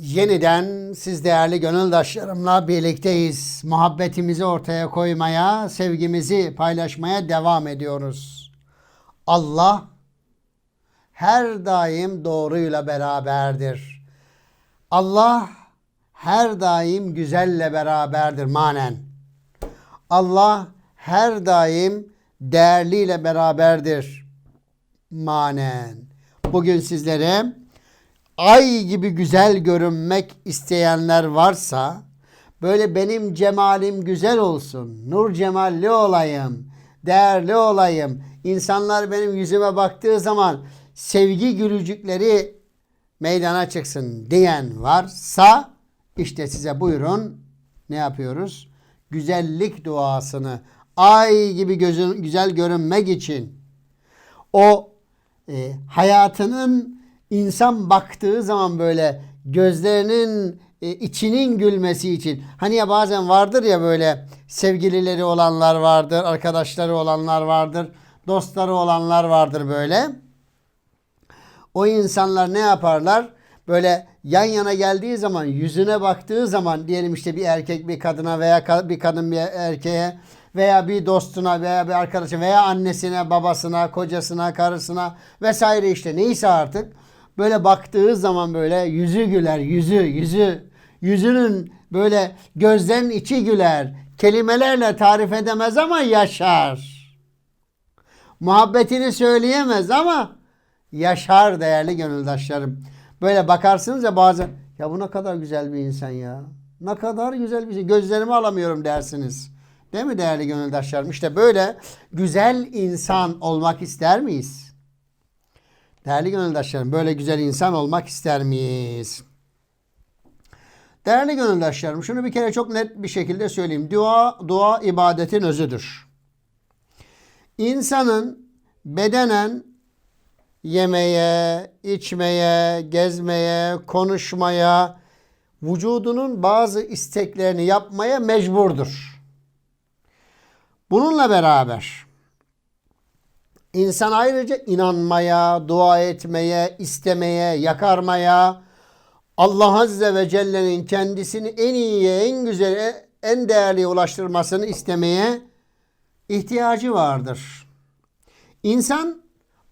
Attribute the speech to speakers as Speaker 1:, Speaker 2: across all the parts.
Speaker 1: Yeniden siz değerli gönüldaşlarımla birlikteyiz. Muhabbetimizi ortaya koymaya, sevgimizi paylaşmaya devam ediyoruz. Allah her daim doğruyla beraberdir. Allah her daim güzelle beraberdir manen. Allah her daim değerliyle beraberdir manen. Bugün sizlere ay gibi güzel görünmek isteyenler varsa böyle benim cemalim güzel olsun, nur cemalli olayım, değerli olayım. İnsanlar benim yüzüme baktığı zaman sevgi gülücükleri meydana çıksın diyen varsa işte size buyurun ne yapıyoruz? Güzellik duasını ay gibi gözün güzel görünmek için o e, hayatının insan baktığı zaman böyle gözlerinin e, içinin gülmesi için hani ya bazen vardır ya böyle sevgilileri olanlar vardır, arkadaşları olanlar vardır, dostları olanlar vardır böyle. O insanlar ne yaparlar? Böyle yan yana geldiği zaman yüzüne baktığı zaman diyelim işte bir erkek bir kadına veya bir kadın bir erkeğe veya bir dostuna veya bir arkadaşına veya annesine, babasına, kocasına, karısına vesaire işte neyse artık böyle baktığı zaman böyle yüzü güler, yüzü, yüzü, yüzünün böyle gözlerin içi güler. Kelimelerle tarif edemez ama yaşar. Muhabbetini söyleyemez ama yaşar değerli gönüldaşlarım. Böyle bakarsınız ya bazen ya bu ne kadar güzel bir insan ya. Ne kadar güzel bir şey. Gözlerimi alamıyorum dersiniz. Değil mi değerli gönüldaşlarım? İşte böyle güzel insan olmak ister miyiz? Değerli gönüldaşlarım böyle güzel insan olmak ister miyiz? Değerli gönüldaşlarım şunu bir kere çok net bir şekilde söyleyeyim. Dua, dua ibadetin özüdür. İnsanın bedenen yemeye, içmeye, gezmeye, konuşmaya, vücudunun bazı isteklerini yapmaya mecburdur. Bununla beraber insan ayrıca inanmaya, dua etmeye, istemeye, yakarmaya, Allah Azze ve Celle'nin kendisini en iyiye, en güzele, en değerliye ulaştırmasını istemeye ihtiyacı vardır. İnsan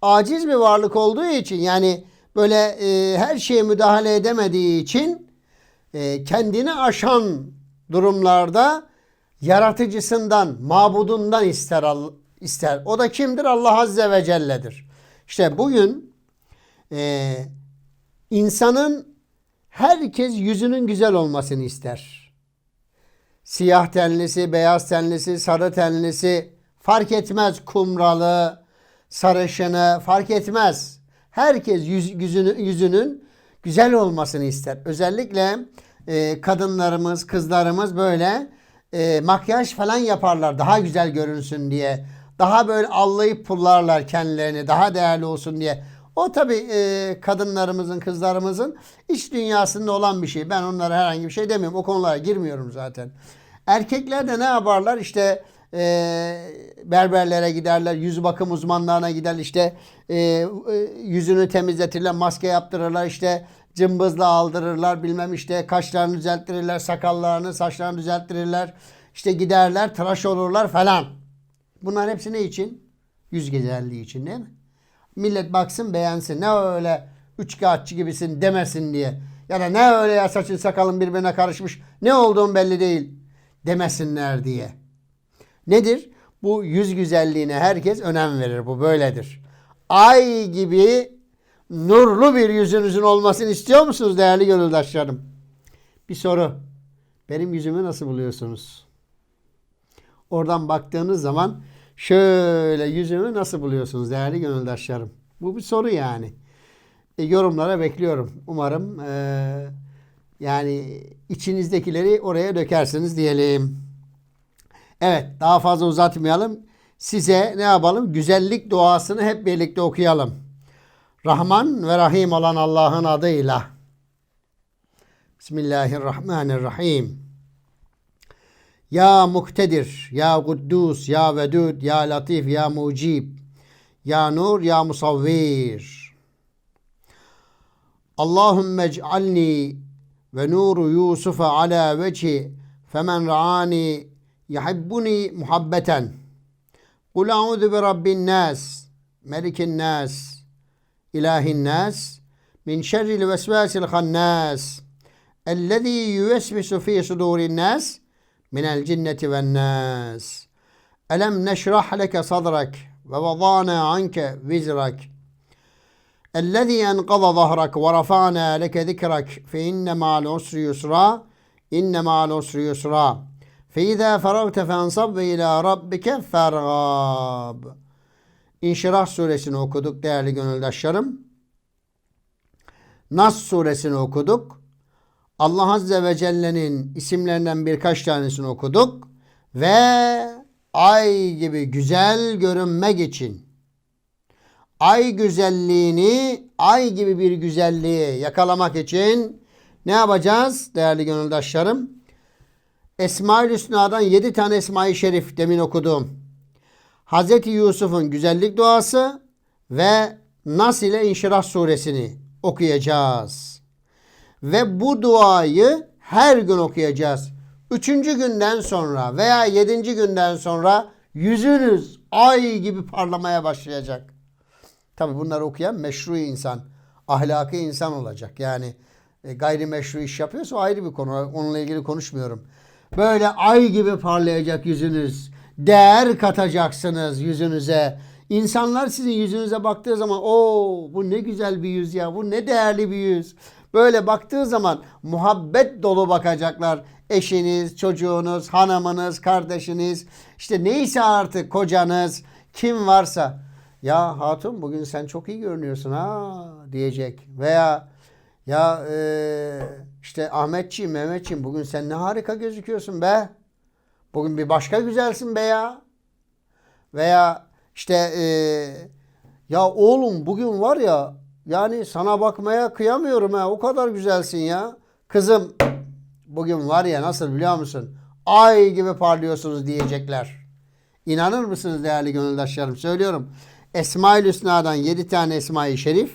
Speaker 1: aciz bir varlık olduğu için yani böyle e, her şeye müdahale edemediği için e, kendini aşan durumlarda yaratıcısından, mabudundan ister ister. O da kimdir? Allah Azze ve Celle'dir. İşte bugün e, insanın herkes yüzünün güzel olmasını ister. Siyah tenlisi, beyaz tenlisi, sarı tenlisi fark etmez kumralı, sarışını fark etmez. Herkes yüz, yüzünü, yüzünün güzel olmasını ister. Özellikle e, kadınlarımız, kızlarımız böyle e, makyaj falan yaparlar daha güzel görünsün diye. Daha böyle allayıp pullarlar kendilerini daha değerli olsun diye. O tabi e, kadınlarımızın, kızlarımızın iç dünyasında olan bir şey. Ben onlara herhangi bir şey demiyorum. O konulara girmiyorum zaten. Erkekler de ne yaparlar? İşte e, berberlere giderler, yüz bakım uzmanlarına gider işte e, e, yüzünü temizletirler, maske yaptırırlar, işte cımbızla aldırırlar, bilmem işte kaşlarını düzelttirirler, sakallarını, saçlarını düzelttirirler. İşte giderler, tıraş olurlar falan. Bunlar hepsi ne için? Yüz güzelliği için değil mi? Millet baksın beğensin. Ne öyle üç kağıtçı gibisin demesin diye. Ya da ne öyle ya saçın sakalın birbirine karışmış. Ne olduğun belli değil demesinler diye. Nedir? Bu yüz güzelliğine herkes önem verir. Bu böyledir. Ay gibi nurlu bir yüzünüzün olmasını istiyor musunuz değerli gönüldaşlarım? Bir soru. Benim yüzümü nasıl buluyorsunuz? Oradan baktığınız zaman şöyle yüzümü nasıl buluyorsunuz değerli gönüldaşlarım? Bu bir soru yani. E, yorumlara bekliyorum. Umarım e, yani içinizdekileri oraya dökersiniz diyelim. Evet daha fazla uzatmayalım. Size ne yapalım? Güzellik duasını hep birlikte okuyalım. Rahman ve Rahim olan Allah'ın adıyla. Bismillahirrahmanirrahim. Ya Muktedir, Ya Kuddus, Ya Vedud, Ya Latif, Ya Mucib, Ya Nur, Ya Musavvir. Allahümme ec'alni ve nuru Yusuf ala veci femen ra'ani yuhibbuni muhabbeten. Kul a'udhu bi rabbin nas, melikin nas, ilahin nas, min şerril vesvasil hannas, ellezî yüvesvisu fî sudûrin nas, minel cinneti ven nas. Elem neşrah leke sadrak ve vadâna anke vizrak. الذي أنقض ظهرك ورفعنا لك ذكرك فإن مع العسر يسرا إن مع العسر يسرا فإذا فرغت فانصب إلى ربك فارغاب İnşirah suresini okuduk değerli gönüldaşlarım. Nas suresini okuduk. Allah Azze ve Celle'nin isimlerinden birkaç tanesini okuduk. Ve ay gibi güzel görünmek için ay güzelliğini, ay gibi bir güzelliği yakalamak için ne yapacağız değerli gönüldaşlarım? Esma-ül Hüsna'dan 7 tane Esma-i Şerif demin okudum. Hazreti Yusuf'un güzellik duası ve Nas ile İnşirah suresini okuyacağız. Ve bu duayı her gün okuyacağız. Üçüncü günden sonra veya yedinci günden sonra yüzünüz ay gibi parlamaya başlayacak. Tabi bunları okuyan meşru insan, ahlaki insan olacak. Yani e, gayrimeşru iş yapıyorsa ayrı bir konu. Onunla ilgili konuşmuyorum. Böyle ay gibi parlayacak yüzünüz. Değer katacaksınız yüzünüze. İnsanlar sizin yüzünüze baktığı zaman o bu ne güzel bir yüz ya. Bu ne değerli bir yüz. Böyle baktığı zaman muhabbet dolu bakacaklar. Eşiniz, çocuğunuz, hanımınız, kardeşiniz, işte neyse artık kocanız, kim varsa. Ya hatun bugün sen çok iyi görünüyorsun ha diyecek. Veya ya e, işte Ahmetciğim, Mehmetciğim bugün sen ne harika gözüküyorsun be. Bugün bir başka güzelsin be ya. Veya işte e, ya oğlum bugün var ya yani sana bakmaya kıyamıyorum ha o kadar güzelsin ya. Kızım bugün var ya nasıl biliyor musun? Ay gibi parlıyorsunuz diyecekler. İnanır mısınız değerli gönüldaşlarım? Söylüyorum. Esma-ül Hüsna'dan 7 tane Esma-i Şerif,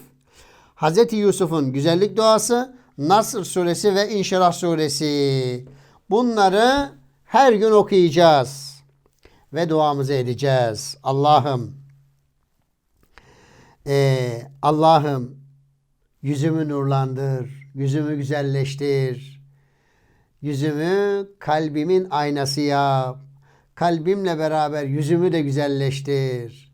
Speaker 1: Hz. Yusuf'un güzellik duası, Nasr suresi ve İnşirah suresi. Bunları her gün okuyacağız ve duamızı edeceğiz. Allah'ım ee, Allah'ım yüzümü nurlandır, yüzümü güzelleştir. Yüzümü kalbimin aynası yap. Kalbimle beraber yüzümü de güzelleştir.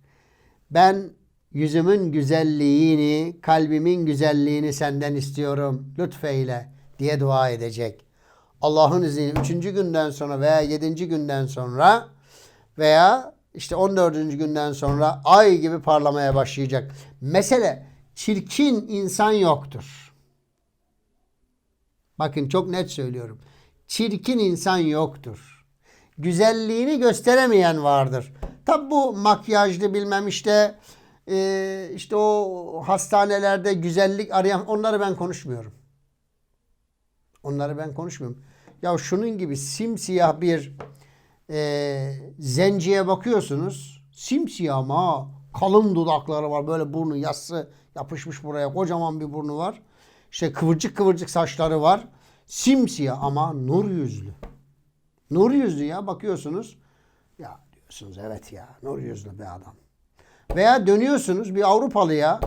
Speaker 1: Ben yüzümün güzelliğini, kalbimin güzelliğini senden istiyorum. Lütfeyle diye dua edecek. Allah'ın izniyle üçüncü günden sonra veya yedinci günden sonra veya işte 14. günden sonra ay gibi parlamaya başlayacak. Mesele çirkin insan yoktur. Bakın çok net söylüyorum. Çirkin insan yoktur. Güzelliğini gösteremeyen vardır. Tabi bu makyajlı bilmem işte e, işte o hastanelerde güzellik arayan onları ben konuşmuyorum. Onları ben konuşmuyorum. Ya şunun gibi simsiyah bir e, zenciye bakıyorsunuz. Simsiyah ama kalın dudakları var. Böyle burnu yassı yapışmış buraya. Kocaman bir burnu var. İşte kıvırcık kıvırcık saçları var. Simsiyah ama nur yüzlü. Nur yüzlü ya bakıyorsunuz. Ya diyorsunuz evet ya nur yüzlü bir adam. Veya dönüyorsunuz bir Avrupalıya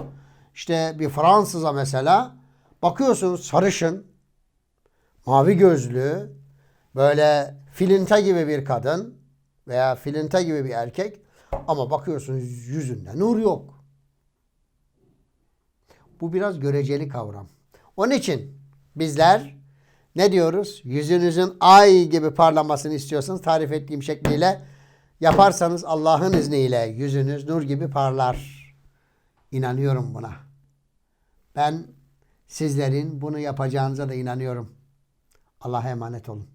Speaker 1: işte bir Fransız'a mesela bakıyorsunuz sarışın mavi gözlü böyle filinta gibi bir kadın veya filinta gibi bir erkek ama bakıyorsunuz yüzünde nur yok. Bu biraz göreceli kavram. Onun için bizler ne diyoruz? Yüzünüzün ay gibi parlamasını istiyorsanız tarif ettiğim şekliyle yaparsanız Allah'ın izniyle yüzünüz nur gibi parlar. İnanıyorum buna. Ben sizlerin bunu yapacağınıza da inanıyorum. Allah'a emanet olun.